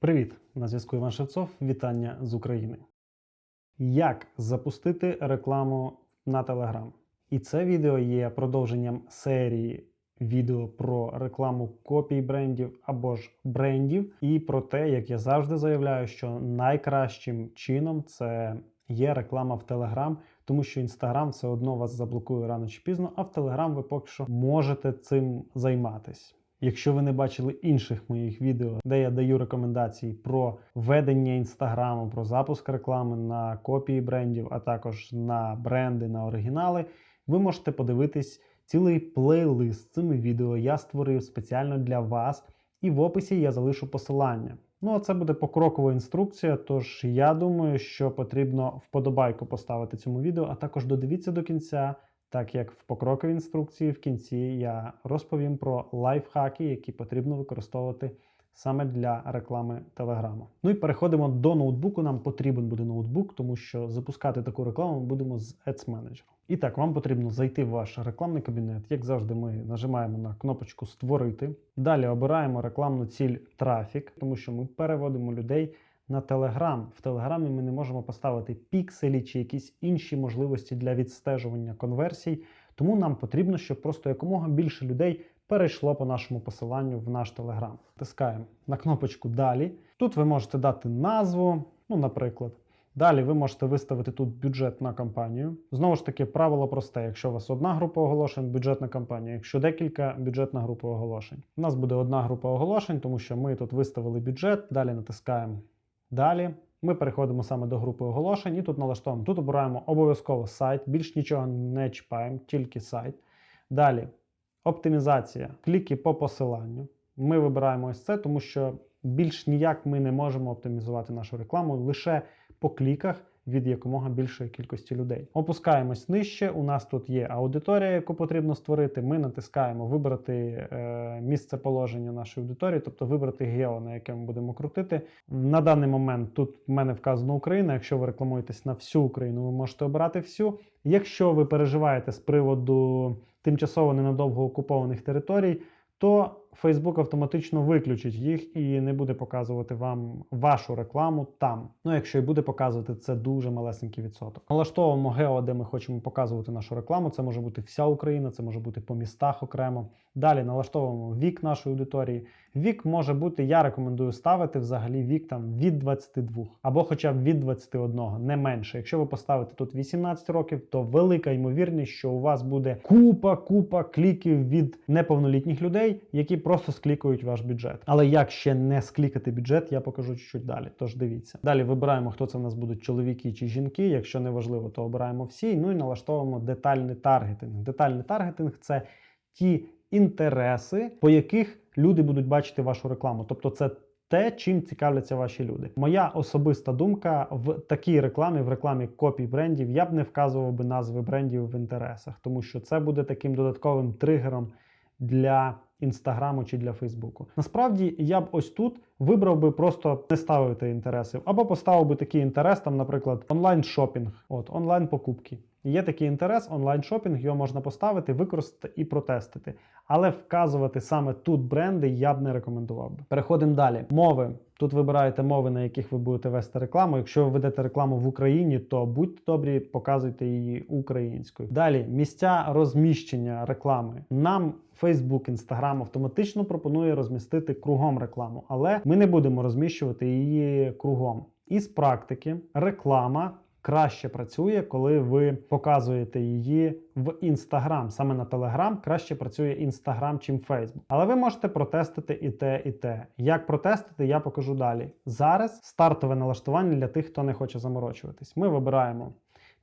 Привіт! На зв'язку Іван Шевцов. Вітання з України. Як запустити рекламу на Telegram? І це відео є продовженням серії відео про рекламу копій брендів або ж брендів, і про те, як я завжди заявляю, що найкращим чином це є реклама в Telegram, тому що Instagram все одно вас заблокує рано чи пізно, а в Telegram ви поки що можете цим займатись. Якщо ви не бачили інших моїх відео, де я даю рекомендації про ведення інстаграму, про запуск реклами на копії брендів, а також на бренди, на оригінали, ви можете подивитись цілий плейлист з цими відео. Я створив спеціально для вас, і в описі я залишу посилання. Ну, а це буде покрокова інструкція. Тож я думаю, що потрібно вподобайку поставити цьому відео, а також додивіться до кінця. Так як в покроковій інструкції в кінці я розповім про лайфхаки, які потрібно використовувати саме для реклами Телеграму. Ну і переходимо до ноутбуку. Нам потрібен буде ноутбук, тому що запускати таку рекламу ми будемо з Ads Manager. І так, вам потрібно зайти в ваш рекламний кабінет. Як завжди, ми нажимаємо на кнопочку Створити. Далі обираємо рекламну ціль трафік, тому що ми переводимо людей на Telegram. В Телеграмі ми не можемо поставити пікселі чи якісь інші можливості для відстежування конверсій. Тому нам потрібно, щоб просто якомога більше людей перейшло по нашому посиланню в наш Telegram. Тискаємо на кнопочку Далі. Тут ви можете дати назву, ну, наприклад. Далі ви можете виставити тут бюджет на кампанію. Знову ж таки, правило просте. Якщо у вас одна група оголошень, бюджет на кампанію. Якщо декілька, бюджетна група оголошень. У нас буде одна група оголошень, тому що ми тут виставили бюджет, далі натискаємо Далі ми переходимо саме до групи оголошень і тут налаштовуємо. Тут обираємо обов'язково сайт, більш нічого не чіпаємо, тільки сайт. Далі оптимізація, кліки по посиланню. Ми вибираємо ось це, тому що більш ніяк ми не можемо оптимізувати нашу рекламу лише по кліках від якомога більшої кількості людей. Опускаємось нижче. У нас тут є аудиторія, яку потрібно створити. Ми натискаємо вибрати е, місце положення нашої аудиторії, тобто вибрати гео, на яке ми будемо крутити. На даний момент тут в мене вказано Україна. Якщо ви рекламуєтесь на всю Україну, ви можете обирати всю. Якщо ви переживаєте з приводу тимчасово ненадовго окупованих територій, то Facebook автоматично виключить їх і не буде показувати вам вашу рекламу там. Ну, якщо і буде показувати, це дуже малесенький відсоток. Налаштовуємо гео, де ми хочемо показувати нашу рекламу. Це може бути вся Україна, це може бути по містах окремо. Далі налаштовуємо вік нашої аудиторії. Вік може бути, я рекомендую ставити взагалі вік там від 22 або хоча б від 21, не менше. Якщо ви поставите тут 18 років, то велика ймовірність, що у вас буде купа, купа кліків від неповнолітніх людей, які просто склікують ваш бюджет. Але як ще не склікати бюджет, я покажу чуть далі. Тож дивіться. Далі вибираємо, хто це в нас будуть чоловіки чи жінки. Якщо не важливо, то обираємо всі. Ну і налаштовуємо детальний таргетинг. Детальний таргетинг це ті інтереси, по яких люди будуть бачити вашу рекламу. Тобто, це те, чим цікавляться ваші люди. Моя особиста думка в такій рекламі, в рекламі копій брендів, я б не вказував би назви брендів в інтересах, тому що це буде таким додатковим тригером для інстаграму чи для Фейсбуку. Насправді я б ось тут вибрав би просто не ставити інтересів, або поставив би такий інтерес, там, наприклад, онлайн шопінг, от онлайн покупки. Є такий інтерес, онлайн шопінг, його можна поставити, використати і протестити. Але вказувати саме тут бренди я б не рекомендував би. Переходимо далі. Мови. Тут вибираєте мови, на яких ви будете вести рекламу. Якщо ви ведете рекламу в Україні, то будьте добрі, показуйте її українською. Далі місця розміщення реклами. Нам Facebook, Instagram автоматично пропонує розмістити кругом рекламу, але ми не будемо розміщувати її кругом. Із практики реклама краще працює, коли ви показуєте її в Instagram. Саме на Telegram краще працює Instagram, чим Facebook. Але ви можете протестити і те, і те. Як протестити, я покажу далі. Зараз стартове налаштування для тих, хто не хоче заморочуватись. Ми вибираємо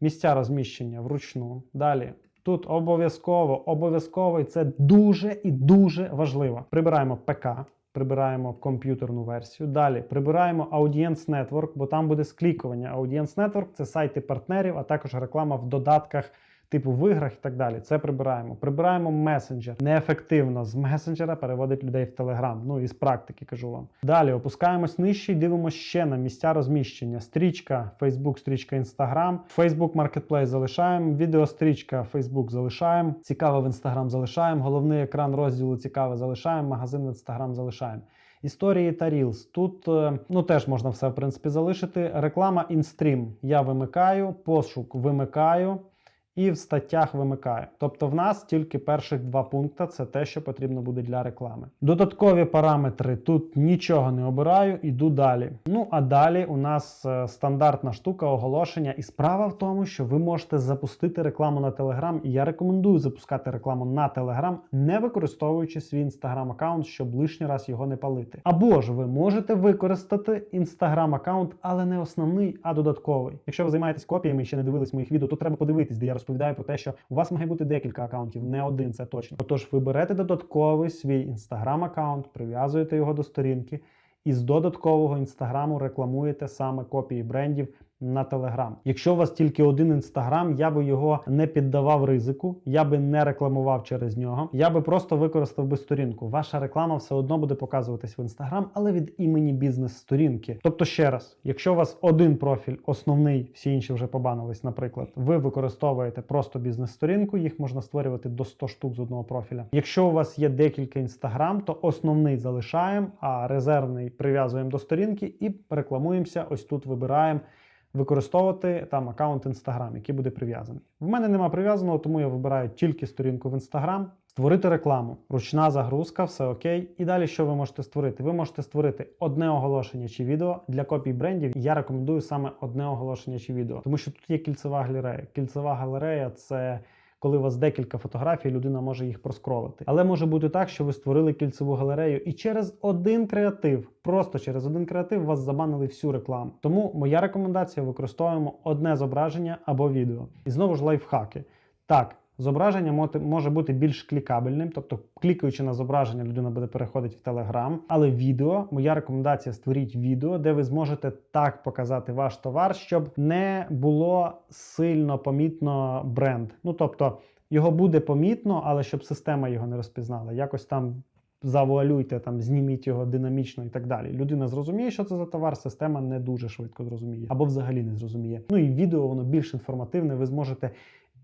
місця розміщення вручну. Далі. Тут обов'язково, обов'язково, і це дуже і дуже важливо. Прибираємо ПК, прибираємо комп'ютерну версію. Далі прибираємо Audience Network, бо там буде склікування. Audience Network – це сайти партнерів, а також реклама в додатках. Типу в іграх і так далі. Це прибираємо. Прибираємо месенджер. Неефективно з месенджера переводить людей в Телеграм. Ну із практики кажу вам. Далі опускаємось нижче і дивимося ще на місця розміщення. Стрічка Facebook, стрічка Instagram, Facebook Marketplace залишаємо. Відеострічка Facebook залишаємо. Цікаве в Instagram залишаємо. Головний екран розділу цікаве залишаємо. Магазин в Instagram залишаємо. Історії та Reels. Тут е, ну теж можна все в принципі залишити. Реклама інстрім. Я вимикаю, пошук вимикаю. І в статтях вимикаю. Тобто в нас тільки перших два пункти це те, що потрібно буде для реклами. Додаткові параметри тут нічого не обираю, іду далі. Ну а далі у нас е, стандартна штука оголошення. І справа в тому, що ви можете запустити рекламу на Telegram. І я рекомендую запускати рекламу на Telegram, не використовуючи свій Instagram аккаунт, щоб лишній раз його не палити. Або ж ви можете використати Instagram аккаунт, але не основний, а додатковий. Якщо ви займаєтесь копіями і ще не дивились моїх відео, то треба подивитись, де я розповідаю про те, що у вас має бути декілька акаунтів, не один, це точно. Отож, ви берете додатковий свій інстаграм аккаунт, прив'язуєте його до сторінки, і з додаткового інстаграму рекламуєте саме копії брендів на Телеграм. Якщо у вас тільки один інстаграм, я би його не піддавав ризику, я би не рекламував через нього. Я би просто використав би сторінку. Ваша реклама все одно буде показуватись в інстаграм, але від імені бізнес-сторінки. Тобто, ще раз, якщо у вас один профіль, основний, всі інші вже побанились, наприклад, ви використовуєте просто бізнес-сторінку, їх можна створювати до 100 штук з одного профіля. Якщо у вас є декілька інстаграм, то основний залишаємо, а резервний прив'язуємо до сторінки і рекламуємося. Ось тут вибираємо використовувати там аккаунт Instagram, який буде прив'язаний. В мене нема прив'язаного, тому я вибираю тільки сторінку в Instagram. Створити рекламу, ручна загрузка, все окей. І далі що ви можете створити? Ви можете створити одне оголошення чи відео для копій брендів. Я рекомендую саме одне оголошення чи відео, тому що тут є кільцева галерея. Кільцева галерея це коли у вас декілька фотографій, людина може їх проскролити. Але може бути так, що ви створили кільцеву галерею, і через один креатив, просто через один креатив, вас забанили всю рекламу. Тому моя рекомендація: використовуємо одне зображення або відео. І знову ж лайфхаки. Так. Зображення може бути більш клікабельним, тобто клікаючи на зображення, людина буде переходити в Telegram. Але відео, моя рекомендація створіть відео, де ви зможете так показати ваш товар, щоб не було сильно помітно бренд. Ну тобто його буде помітно, але щоб система його не розпізнала. Якось там завуалюйте, там зніміть його динамічно і так далі. Людина зрозуміє, що це за товар, система не дуже швидко зрозуміє або взагалі не зрозуміє. Ну і відео воно більш інформативне. Ви зможете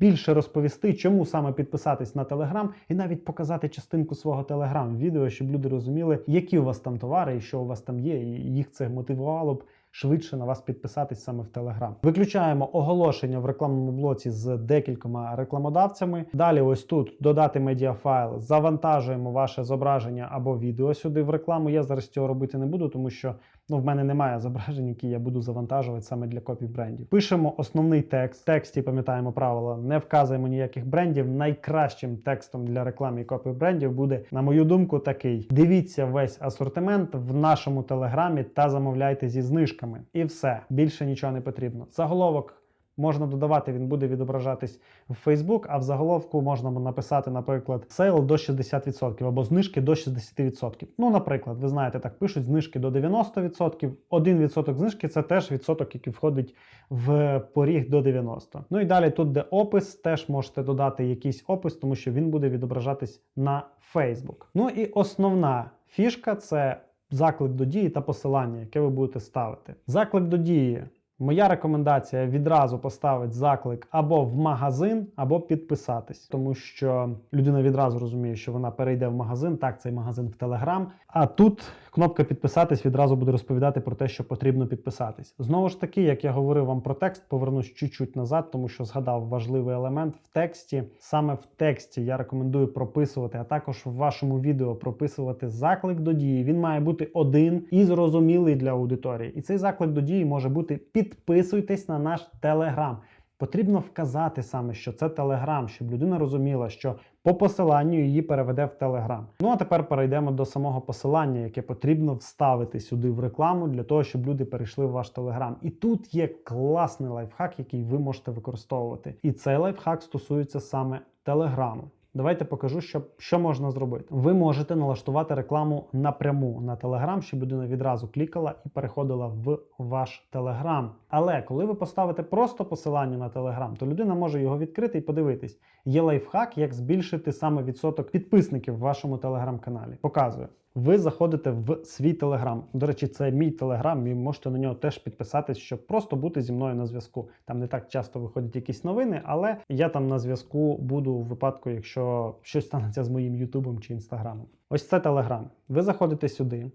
більше розповісти, чому саме підписатись на Телеграм, і навіть показати частинку свого Телеграм-відео, щоб люди розуміли, які у вас там товари і що у вас там є, і їх це мотивувало б. Швидше на вас підписатись саме в Телеграм. Виключаємо оголошення в рекламному блоці з декількома рекламодавцями. Далі, ось тут додати медіафайл, завантажуємо ваше зображення або відео сюди в рекламу. Я зараз цього робити не буду, тому що ну, в мене немає зображень, які я буду завантажувати саме для копій брендів. Пишемо основний текст. В тексті пам'ятаємо правила, не вказуємо ніяких брендів. Найкращим текстом для реклами і копій брендів буде, на мою думку, такий: дивіться весь асортимент в нашому телеграмі та замовляйте зі знижками. І все більше нічого не потрібно. Заголовок. Можна додавати, він буде відображатись в Facebook, а в заголовку можна написати, наприклад, сейл до 60% або знижки до 60%. Ну, наприклад, ви знаєте, так пишуть знижки до 90%. 1% знижки це теж відсоток, який входить в поріг до 90%. Ну і далі тут, де опис, теж можете додати якийсь опис, тому що він буде відображатись на Facebook. Ну і основна фішка це заклик до дії та посилання, яке ви будете ставити. Заклик до дії. Моя рекомендація відразу поставити заклик або в магазин, або підписатись, тому що людина відразу розуміє, що вона перейде в магазин. Так, цей магазин в Телеграм. А тут кнопка підписатись відразу буде розповідати про те, що потрібно підписатись. Знову ж таки, як я говорив вам про текст, повернусь чуть-чуть назад, тому що згадав важливий елемент в тексті. Саме в тексті я рекомендую прописувати, а також в вашому відео прописувати заклик до дії. Він має бути один і зрозумілий для аудиторії. І цей заклик до дії може бути підписуйтесь на наш телеграм. Потрібно вказати саме, що це Телеграм, щоб людина розуміла, що по посиланню її переведе в Телеграм. Ну а тепер перейдемо до самого посилання, яке потрібно вставити сюди в рекламу для того, щоб люди перейшли в ваш Телеграм. І тут є класний лайфхак, який ви можете використовувати. І цей лайфхак стосується саме Телеграму. Давайте покажу, що, що можна зробити. Ви можете налаштувати рекламу напряму на Telegram, щоб людина відразу клікала і переходила в ваш Telegram. Але коли ви поставите просто посилання на Telegram, то людина може його відкрити і подивитись. Є лайфхак, як збільшити саме відсоток підписників в вашому телеграм-каналі. Показую. Ви заходите в свій телеграм. До речі, це мій телеграм, і можете на нього теж підписатись, щоб просто бути зі мною на зв'язку. Там не так часто виходять якісь новини, але я там на зв'язку буду у випадку, якщо щось станеться з моїм Ютубом чи інстаграмом. Ось це телеграм. Ви заходите сюди.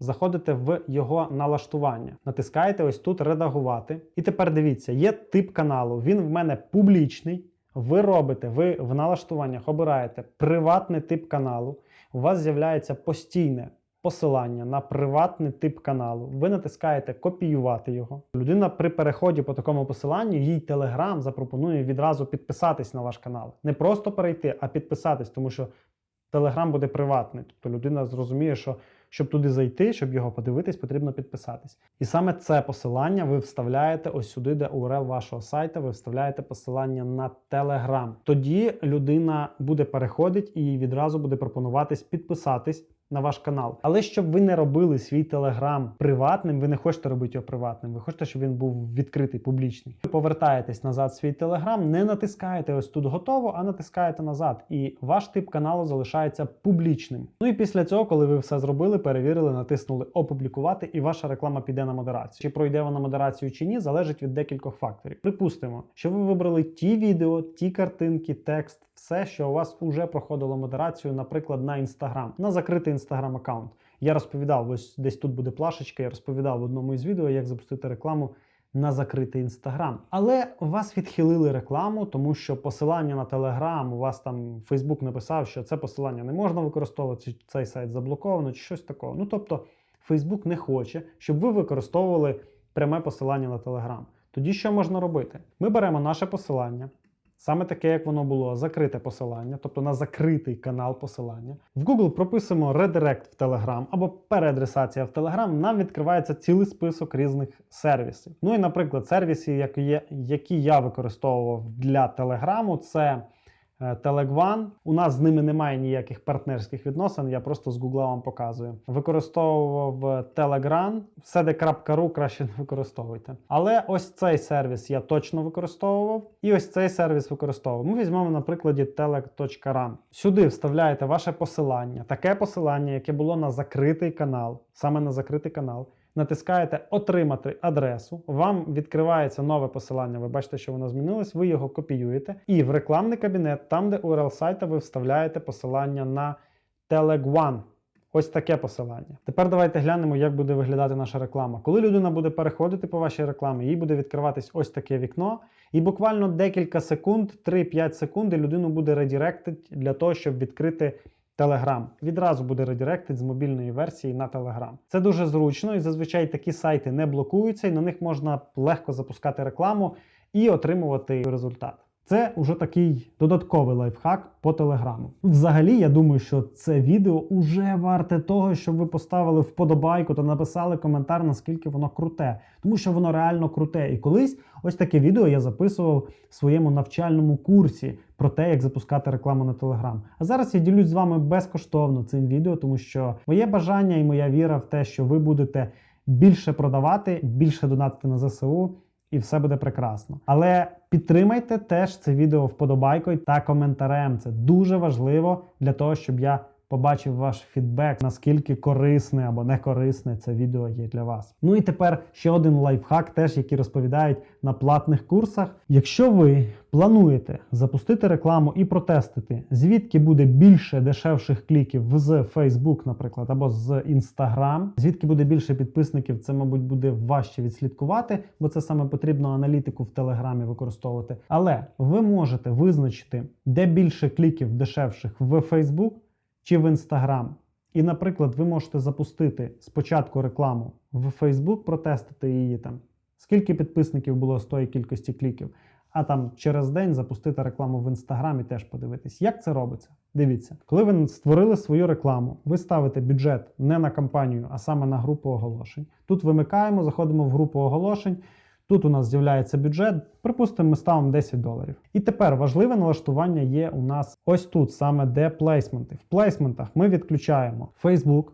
заходите в його налаштування, натискаєте ось тут редагувати. І тепер дивіться, є тип каналу. Він в мене публічний. Ви робите, ви в налаштуваннях обираєте приватний тип каналу. У вас з'являється постійне посилання на приватний тип каналу. Ви натискаєте копіювати його. Людина при переході по такому посиланню, їй Telegram запропонує відразу підписатись на ваш канал. Не просто перейти, а підписатись, тому що Telegram буде приватний. Тобто людина зрозуміє, що щоб туди зайти, щоб його подивитись, потрібно підписатись. І саме це посилання ви вставляєте ось сюди, де URL вашого сайту, ви вставляєте посилання на Telegram. Тоді людина буде переходити і відразу буде пропонуватись підписатись на ваш канал. Але щоб ви не робили свій телеграм приватним, ви не хочете робити його приватним, ви хочете, щоб він був відкритий, публічний. Ви повертаєтесь назад в свій телеграм, не натискаєте ось тут готово, а натискаєте назад. І ваш тип каналу залишається публічним. Ну і після цього, коли ви все зробили, перевірили, натиснули опублікувати, і ваша реклама піде на модерацію. Чи пройде вона модерацію чи ні, залежить від декількох факторів. Припустимо, що ви вибрали ті відео, ті картинки, текст, все, що у вас вже проходило модерацію, наприклад, на Instagram, на закритий Instagram аккаунт. Я розповідав, ось десь тут буде плашечка. Я розповідав в одному із відео, як запустити рекламу на закритий інстаграм. Але вас відхилили рекламу, тому що посилання на Телеграм, у вас там Фейсбук написав, що це посилання не можна використовувати, цей сайт заблоковано, чи щось такого. Ну тобто, Фейсбук не хоче, щоб ви використовували пряме посилання на Телеграм. Тоді що можна робити? Ми беремо наше посилання. Саме таке, як воно було, закрите посилання, тобто на закритий канал посилання. В Google прописуємо редирект в Telegram або переадресація в Telegram, нам відкривається цілий список різних сервісів. Ну і, наприклад, сервіси, які, я використовував для Телеграму, це е, У нас з ними немає ніяких партнерських відносин, я просто з Google вам показую. Використовував Telegram, sede.ru краще не використовуйте. Але ось цей сервіс я точно використовував, і ось цей сервіс використовував. Ми візьмемо на прикладі tele.ram. Сюди вставляєте ваше посилання, таке посилання, яке було на закритий канал, саме на закритий канал. Натискаєте Отримати адресу, вам відкривається нове посилання. Ви бачите, що воно змінилось, ви його копіюєте. І в рекламний кабінет, там, де URL сайта, ви вставляєте посилання на Telegram. Ось таке посилання. Тепер давайте глянемо, як буде виглядати наша реклама. Коли людина буде переходити по вашій рекламі, їй буде відкриватись ось таке вікно, і буквально декілька секунд, 3-5 секунд, людину буде редіректить для того, щоб відкрити Telegram. Відразу буде редиректить з мобільної версії на Telegram. Це дуже зручно, і зазвичай такі сайти не блокуються, і на них можна легко запускати рекламу і отримувати результат. Це вже такий додатковий лайфхак по телеграму. Взагалі, я думаю, що це відео уже варте того, щоб ви поставили вподобайку та написали коментар, наскільки воно круте, тому що воно реально круте. І колись ось таке відео я записував в своєму навчальному курсі про те, як запускати рекламу на Телеграм. А зараз я ділюсь з вами безкоштовно цим відео, тому що моє бажання і моя віра в те, що ви будете більше продавати, більше донатити на ЗСУ і все буде прекрасно. Але підтримайте теж це відео вподобайкою та коментарем. Це дуже важливо для того, щоб я побачив ваш фідбек, наскільки корисне або не корисне це відео є для вас. Ну і тепер ще один лайфхак, теж який розповідають на платних курсах. Якщо ви плануєте запустити рекламу і протестити, звідки буде більше дешевших кліків з Facebook, наприклад, або з Instagram, звідки буде більше підписників, це, мабуть, буде важче відслідкувати, бо це саме потрібно аналітику в Телеграмі використовувати. Але ви можете визначити, де більше кліків дешевших в Facebook чи в Instagram. І, наприклад, ви можете запустити спочатку рекламу в Facebook, протестити її там, скільки підписників було з тої кількості кліків, а там через день запустити рекламу в Instagram і теж подивитись, як це робиться. Дивіться, коли ви створили свою рекламу, ви ставите бюджет не на кампанію, а саме на групу оголошень. Тут вимикаємо, заходимо в групу оголошень. Тут у нас з'являється бюджет, припустимо, ми ставимо 10 доларів. І тепер важливе налаштування є у нас ось тут, саме де плейсменти. В плейсментах ми відключаємо Facebook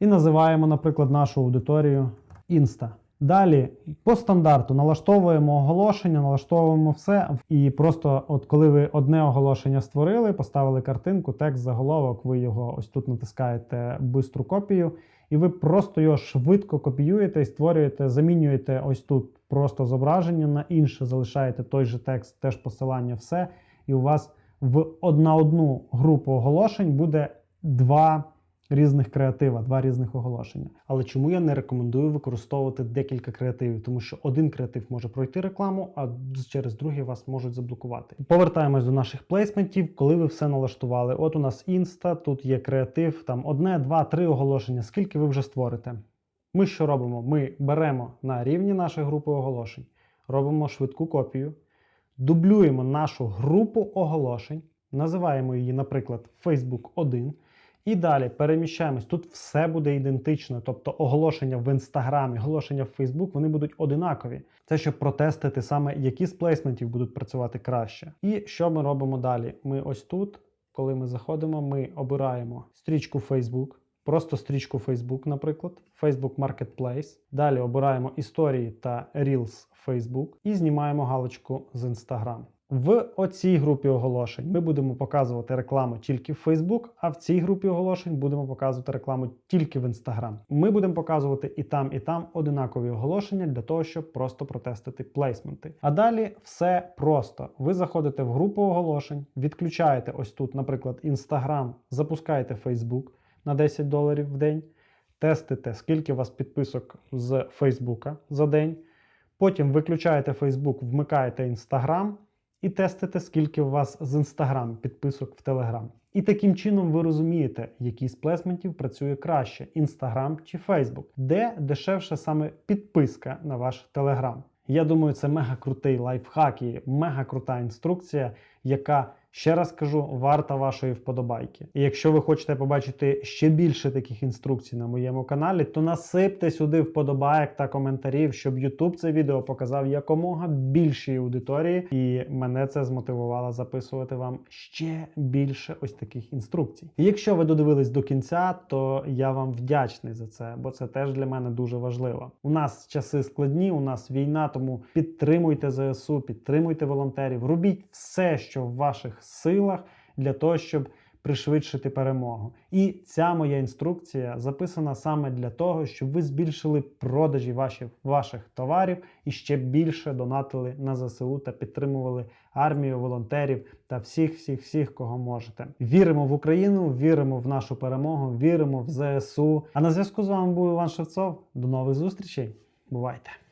і називаємо, наприклад, нашу аудиторію Insta. Далі по стандарту налаштовуємо оголошення, налаштовуємо все. І просто, от коли ви одне оголошення створили, поставили картинку, текст, заголовок, ви його ось тут натискаєте бистру копію, і ви просто його швидко копіюєте і створюєте, замінюєте ось тут просто зображення на інше, залишаєте той же текст, теж посилання, все. І у вас в одна одну групу оголошень буде два різних креатива, два різних оголошення. Але чому я не рекомендую використовувати декілька креативів? Тому що один креатив може пройти рекламу, а через другий вас можуть заблокувати. Повертаємось до наших плейсментів, коли ви все налаштували. От у нас інста, тут є креатив, там одне, два, три оголошення. Скільки ви вже створите? Ми що робимо? Ми беремо на рівні нашої групи оголошень, робимо швидку копію, дублюємо нашу групу оголошень, називаємо її, наприклад, Facebook 1. І далі переміщаємось. Тут все буде ідентично, тобто оголошення в інстаграмі, оголошення в Фейсбук, вони будуть одинакові. Це щоб протестити саме, які з плейсментів будуть працювати краще. І що ми робимо далі? Ми ось тут, коли ми заходимо, ми обираємо стрічку Facebook, просто стрічку Facebook, наприклад, Facebook Marketplace. Далі обираємо історії та Reels Facebook і знімаємо галочку з Instagram. В оцій групі оголошень ми будемо показувати рекламу тільки в Facebook, а в цій групі оголошень будемо показувати рекламу тільки в Instagram. Ми будемо показувати і там, і там одинакові оголошення для того, щоб просто протестити плейсменти. А далі все просто. Ви заходите в групу оголошень, відключаєте ось тут, наприклад, Instagram, запускаєте Facebook на 10 доларів в день, тестите, скільки у вас підписок з Фейсбука за день. Потім виключаєте Facebook, вмикаєте Instagram і тестите, скільки у вас з Instagram підписок в Telegram. І таким чином ви розумієте, який з плесментів працює краще: Instagram чи Facebook, де дешевше саме підписка на ваш Telegram. Я думаю, це мега крутий лайфхак і мега крута інструкція, яка ще раз кажу, варта вашої вподобайки. І якщо ви хочете побачити ще більше таких інструкцій на моєму каналі, то насипте сюди вподобайок та коментарів, щоб YouTube це відео показав якомога більшій аудиторії, і мене це змотивувало записувати вам ще більше ось таких інструкцій. І якщо ви додивились до кінця, то я вам вдячний за це, бо це теж для мене дуже важливо. У нас часи складні, у нас війна, тому підтримуйте ЗСУ, підтримуйте волонтерів, робіть все, що в ваших силах для того, щоб пришвидшити перемогу. І ця моя інструкція записана саме для того, щоб ви збільшили продажі ваших, ваших товарів і ще більше донатили на ЗСУ та підтримували армію, волонтерів та всіх, всіх, всіх, кого можете. Віримо в Україну, віримо в нашу перемогу, віримо в ЗСУ. А на зв'язку з вами був Іван Шевцов. До нових зустрічей. Бувайте!